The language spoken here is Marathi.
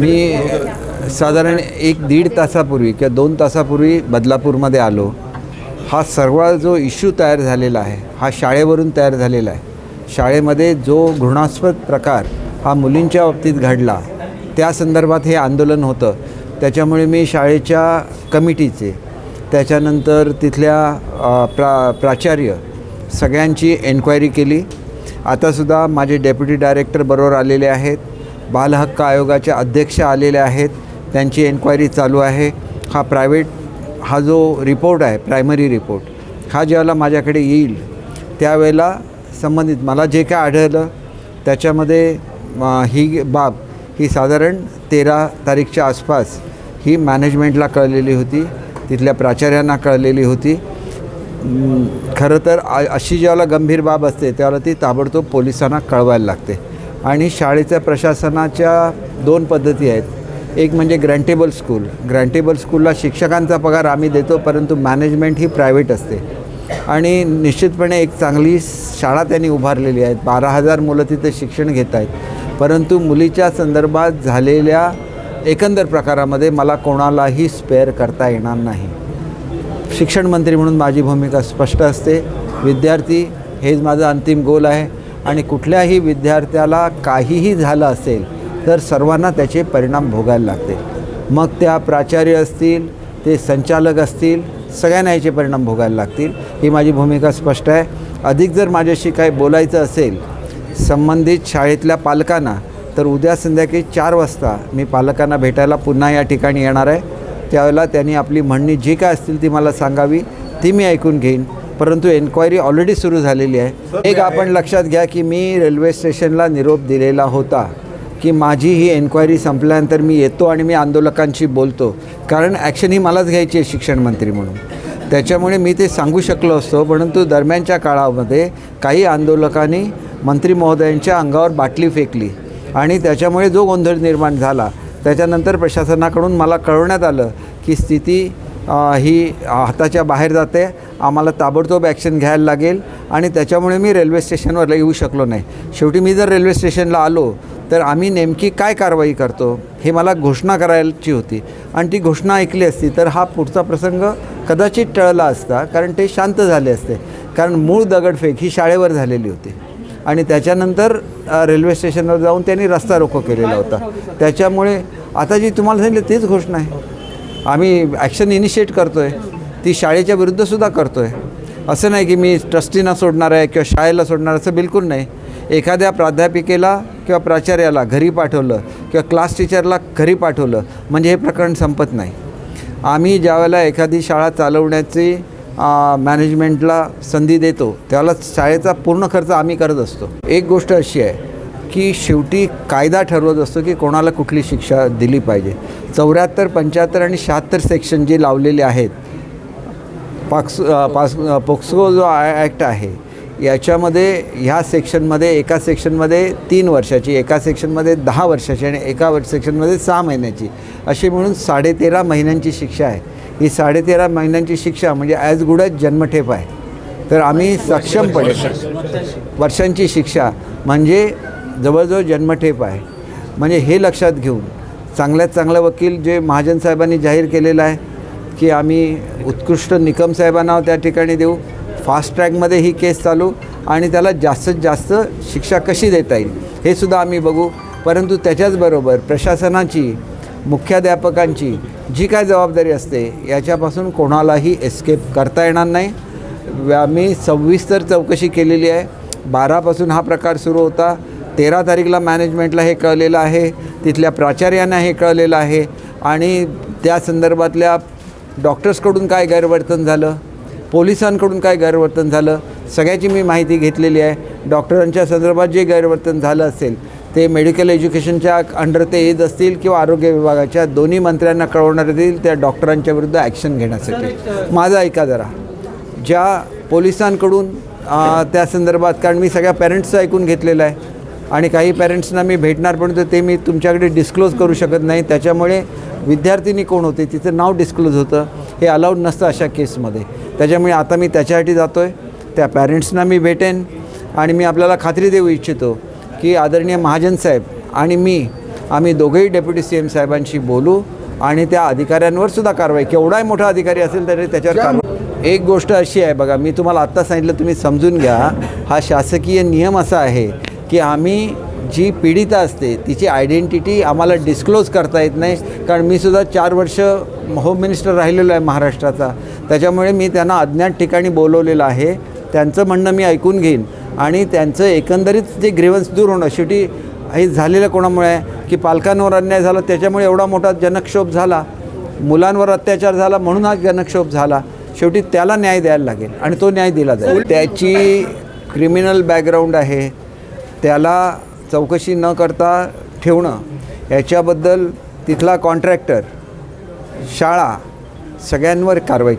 मी साधारण एक दीड तासापूर्वी किंवा दोन तासापूर्वी बदलापूरमध्ये आलो. हा सर्व जो इश्यू तयार झालेला आहे हा शाळेवरून तयार झालेला आहे. शाळेमध्ये जो घृणास्पद प्रकार हा मुलींच्या बाबतीत घडला त्या संदर्भात हे आंदोलन होतं. त्याच्यामुळे मी शाळेच्या कमिटीचे त्याच्यानंतर तिथल्या प्रा प्राचार्य सगळ्यांची एन्क्वायरी केली. आतासुद्धा माझे डेप्युटी डायरेक्टर बरोबर आलेले आहेत. बालहक्क आयोगाचे अध्यक्ष आलेले आहेत. त्यांची एन्क्वायरी चालू आहे. हा प्रायव्हेट हा जो रिपोर्ट आहे प्रायमरी रिपोर्ट हा ज्यावेळेला माझ्याकडे येईल त्यावेळेला संबंधित मला जे काय आढळलं त्याच्यामध्ये ही बाब ही साधारण तेरा तारीखच्या आसपास ही मॅनेजमेंटला कळलेली होती. तिथल्या प्राचार्यांना कळलेली होती. खरं तर अशी ज्यावेळेला गंभीर बाब असते त्यावेळेला ती ताबडतोब पोलिसांना कळवायला लागते. आणि शाळेच्या प्रशासनाच्या दोन पद्धती आहेत. एक म्हणजे ग्रँटेबल स्कूल ग्रँटेबल स्कूलला शिक्षकांचा पगार आम्ही देतो परंतु मॅनेजमेंट ही प्रायव्हेट असते. आणि निश्चितपणे एक चांगली शाळा त्यांनी उभारलेली आहे. बारा हजार मुलं तिथे शिक्षण घेत आहेत. परंतु मुलीच्या संदर्भात झालेल्या एकंदर प्रकारामध्ये मला कोणालाही स्पेअर करता येणार नाही. शिक्षण मंत्री म्हणून माझी भूमिका स्पष्ट असते. विद्यार्थी हेच माझं अंतिम गोल आहे. आणि कुठल्याही विद्यार्थ्याला काहीही झालं असेल तर सर्वांना त्याचे परिणाम भोगायला लागते मग त्या प्राचार्य असतील ते संचालक असतील सगळ्यांना याचे परिणाम भोगायला लागतील. ही माझी भूमिका स्पष्ट आहे. अधिक जर माझ्याशी काही बोलायचं असेल संबंधित शाळेतल्या पालकांना तर उद्या संध्याकाळी चार वाजता मी पालकांना भेटायला पुन्हा या ठिकाणी येणार आहे. त्यावेळेला त्यांनी आपली म्हणणी जी काय असतील ती मला सांगावी ती मी ऐकून घेईन. परंतु एन्क्वायरी ऑलरेडी सुरू झालेली आहे. एक आपण लक्षात घ्या की मी रेल्वे स्टेशनला निरोप दिलेला होता की माझी ही एन्क्वायरी संपल्यानंतर मी येतो आणि मी आंदोलकांशी बोलतो. कारण ॲक्शन ही मलाच घ्यायची आहे शिक्षण मंत्री म्हणून. त्याच्यामुळे मी ते सांगू शकलो असतो परंतु दरम्यानच्या काळामध्ये काही आंदोलकांनी मंत्री महोदयांच्या अंगावर बाटली फेकली आणि त्याच्यामुळे जो गोंधळ निर्माण झाला त्याच्यानंतर प्रशासनाकडून मला कळवण्यात आलं की स्थिती ही हाताच्या बाहेर जाते. आम्हाला ताबडतोब ॲक्शन घ्यायला लागेल आणि त्याच्यामुळे मी रेल्वे स्टेशनवर येऊ शकलो नाही. शेवटी मी जर रेल्वे स्टेशनला आलो तर आम्ही नेमकी काय कारवाई करतो हे मला घोषणा करायची होती. आणि ती घोषणा ऐकली असती तर हा पुढचा प्रसंग कदाचित टळला असता कारण ते शांत झाले असते. कारण मूळ दगडफेक ही शाळेवर झालेली होती. आणि त्याच्यानंतर रेल्वे स्टेशनवर जाऊन त्यांनी रस्ता रोको केलेला होता. त्याच्यामुळे आता जी तुम्हाला सांगितलं तीच घोषणा आहे. आम्ही ॲक्शन इनिशिएट करतो आहे ती शाळेच्या विरुद्धसुद्धा करतो आहे असं नाही की मी ट्रस्टीना सोडणार आहे किंवा शाळेला सोडणार असं बिलकुल नाही. एखाद्या प्राध्यापिकेला किंवा प्राचार्याला घरी पाठवलं किंवा क्लास टीचरला घरी पाठवलं म्हणजे हे प्रकरण संपत नाही. आम्ही ज्यावेळेला एखादी शाळा चालवण्याची मॅनेजमेंटला संधी देतो त्यावेळेला शाळेचा पूर्ण खर्च आम्ही करत असतो. एक गोष्ट अशी आहे की शेवटी कायदा ठरवत असतो की कोणाला कुठली शिक्षा दिली पाहिजे. चौऱ्याहत्तर पंच्याहत्तर आणि शहात्तर सेक्शन जे लावलेले आहेत पाक्स पास पोक्सो जो ॲक्ट आहे याच्यामध्ये ह्या सेक्शनमध्ये एका सेक्शनमध्ये तीन वर्षाची एका सेक्शनमध्ये दहा वर्षाची आणि एका वर्ष सेक्शनमध्ये सहा महिन्याची. अशी म्हणून साडेतेरा महिन्यांची शिक्षा आहे. ही साडेतेरा महिन्यांची शिक्षा म्हणजे ॲज गुड ॲज जन्मठेप आहे. तर आम्ही सक्षमपणे वर्षांची शिक्षा म्हणजे जवळजवळ जन्मठेप आहे. म्हणजे हे लक्षात घेऊन चांगल्यात चांगला वकील जे महाजन साहेबांनी जाहीर केलेला आहे की आम्ही उत्कृष्ट निकम साहेबांना त्या ठिकाणी देऊ. फास्ट ट्रॅकमध्ये ही केस चालू आणि त्याला जास्तीत जास्त शिक्षा कशी देता येईल हे सुद्धा आम्ही बघू. परंतु त्याच्याचबरोबर प्रशासनाची मुख्याध्यापकांची जी काय जबाबदारी असते याच्यापासून कोणालाही एस्केप करता येणार नाही. आम्ही सविस्तर चौकशी केलेली आहे. बारापासून हा प्रकार सुरू होता. तेरा तारीखला मॅनेजमेंटला हे कळलेलं आहे. तिथल्या प्राचार्यांना हे कळलेलं आहे. आणि त्या संदर्भातल्या डॉक्टर्सकडून काय गैरवर्तन झालं? पोलिसांकडून काय गैरवर्तन झालं? सगळ्याची मी माहिती घेतलेली आहे. डॉक्टरांच्या संदर्भात जे गैरवर्तन झालं असेल ते मेडिकल एज्युकेशनच्या अंडर ते येत असतील किंवा आरोग्य विभागाच्या दोन्ही मंत्र्यांना कळवण्यात येतील त्या डॉक्टरांच्या विरुद्ध ॲक्शन घेण्यासाठी. माझं ऐका जरा. ज्या पोलिसांकडून त्या संदर्भात कारण मी सगळ्या पॅरेंट्सचं ऐकून घेतलेलं आहे आणि काही पॅरेंट्सना मी भेटणार पण तर ते मी तुमच्याकडे डिस्क्लोज करू शकत नाही. त्याच्यामुळे विद्यार्थिनी कोण होते? तिचं नाव डिस्क्लोज होतं. हे अलाउड नसतं अशा केसमध्ये त्याच्यामुळे आता मी त्याच्यासाठी जातो आहे त्या पॅरेंट्सना मी भेटेन. आणि मी आपल्याला खात्री देऊ इच्छितो की आदरणीय महाजन साहेब आणि मी आम्ही दोघेही डेप्युटी सी एम साहेबांशी बोलू आणि त्या अधिकाऱ्यांवर सुद्धा कारवाई. केवढाही मोठा अधिकारी असेल तरी त्याच्यावर कारवाई. एक गोष्ट अशी आहे बघा मी तुम्हाला आत्ता सांगितलं तुम्ही समजून घ्या. हा शासकीय नियम असा आहे की आम्ही जी पीडिता असते तिची आयडेंटिटी आम्हाला डिस्क्लोज करता येत नाही. कारण मी सुद्धा चार वर्ष होम मिनिस्टर राहिलेलो आहे महाराष्ट्राचा. त्याच्यामुळे मी त्यांना अज्ञात ठिकाणी बोलवलेलं आहे. त्यांचं म्हणणं मी ऐकून घेईन. आणि त्यांचं एकंदरीत जे ग्रेव्हन्स दूर होणं शेवटी हे झालेलं कोणामुळे आहे? की पालकांवर अन्याय झाला त्याच्यामुळे एवढा मोठा जनक्षोभ झाला. मुलांवर अत्याचार झाला म्हणून हा जनक्षोभ झाला. शेवटी त्याला न्याय द्यायला लागेल आणि तो न्याय दिला जाईल. त्याची क्रिमिनल बॅकग्राऊंड आहे. त्याला चौकशी न करता ठेवणं याच्याबद्दल तिथला कॉन्ट्रॅक्टर शाळा सगळ्यांवर कारवाई